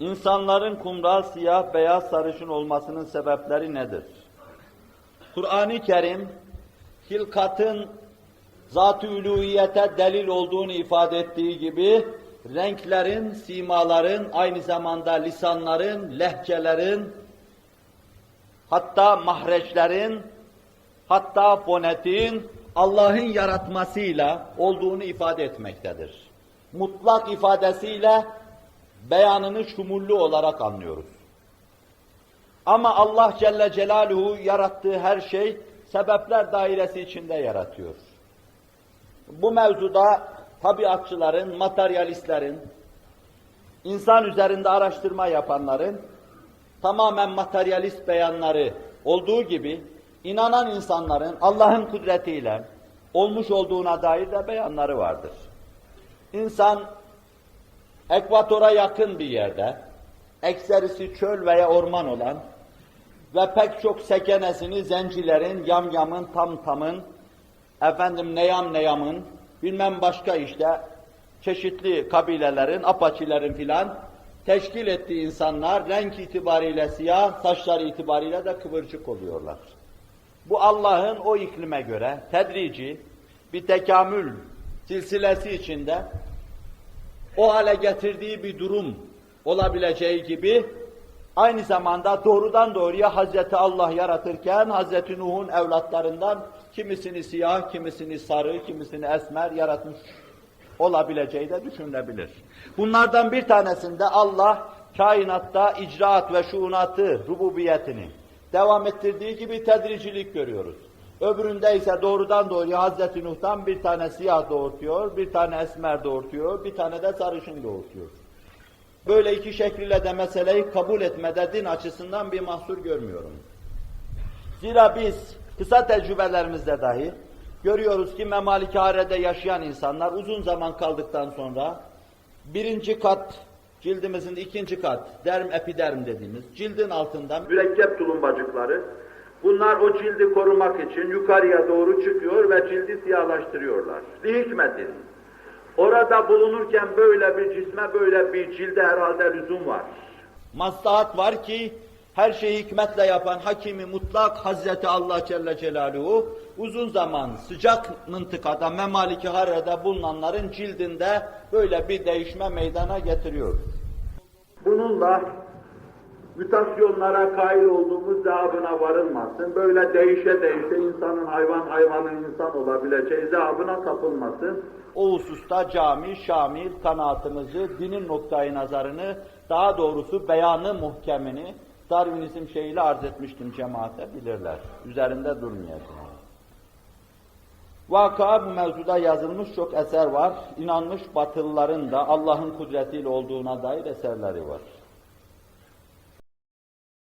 İnsanların kumral, siyah, beyaz, sarışın olmasının sebepleri nedir? Kur'an-ı Kerim, hilkatın zat-ı uluhiyete delil olduğunu ifade ettiği gibi, renklerin, simaların, aynı zamanda lisanların, lehçelerin, hatta mahreçlerin, hatta fonetin Allah'ın yaratmasıyla olduğunu ifade etmektedir. Mutlak ifadesiyle beyanını şumullu olarak anlıyoruz. Ama Allah Celle Celaluhu yarattığı her şey sebepler dairesi içinde yaratıyor. Bu mevzuda tabiatçıların, materyalistlerin, insan üzerinde araştırma yapanların tamamen materyalist beyanları olduğu gibi inanan insanların Allah'ın kudretiyle olmuş olduğuna dair de beyanları vardır. İnsan ekvatora yakın bir yerde, ekserisi çöl veya orman olan ve pek çok sekenesini zencilerin, yamyamın, tamtamın, efendim neyam neyamın, bilmem başka işte çeşitli kabilelerin, apaçilerin filan teşkil ettiği insanlar renk itibariyle siyah, saçları itibariyle de kıvırcık oluyorlar. Bu Allah'ın o iklime göre tedrici bir tekamül silsilesi içinde o hale getirdiği bir durum olabileceği gibi aynı zamanda doğrudan doğruya Hazreti Allah yaratırken Hazreti Nuh'un evlatlarından kimisini siyah, kimisini sarı, kimisini esmer yaratmış olabileceği de düşünülebilir. Bunlardan bir tanesinde Allah kainatta icraat ve şuunatı, rububiyetini devam ettirdiği gibi tedricilik görüyoruz. Öbüründe ise doğrudan doğruya Hazreti Nuh'tan bir tane siyah doğurtuyor, bir tane esmer doğurtuyor, bir tane de sarışın doğurtuyor. Böyle iki şekliyle de meseleyi kabul etmede din açısından bir mahsur görmüyorum. Zira biz kısa tecrübelerimizde dahi görüyoruz ki memalikarede yaşayan insanlar uzun zaman kaldıktan sonra birinci kat cildimizin ikinci kat derm epiderm dediğimiz cildin altından mürekkep tulumbacıkları bunlar o cildi korumak için yukarıya doğru çıkıyor ve cildi siyahlaştırıyorlar. Bir hikmetin. Orada bulunurken böyle bir cisme böyle bir cilde herhalde lüzum var. Maslahat var ki her şeyi hikmetle yapan hakimi mutlak Hazreti Allah Celle Celaluhu uzun zaman sıcak mıntıkada memaliki harrede bulunanların cildinde böyle bir değişme meydana getiriyor. Bununla mütasyonlara kail olduğumuz zahabına varılmasın. Böyle değişe değişe insanın hayvan, hayvanın insan olabileceği zahabına kapılmasın. O hususta cami, şamil kanaatımızı, dinin noktayı nazarını, daha doğrusu beyanı muhkemini Darwinizm şeyiyle arz etmiştim cemaate bilirler. Üzerinde durmayacağım. Vaka bu mevzuda yazılmış çok eser var. İnanmış batılıların da Allah'ın kudretiyle olduğuna dair eserleri var.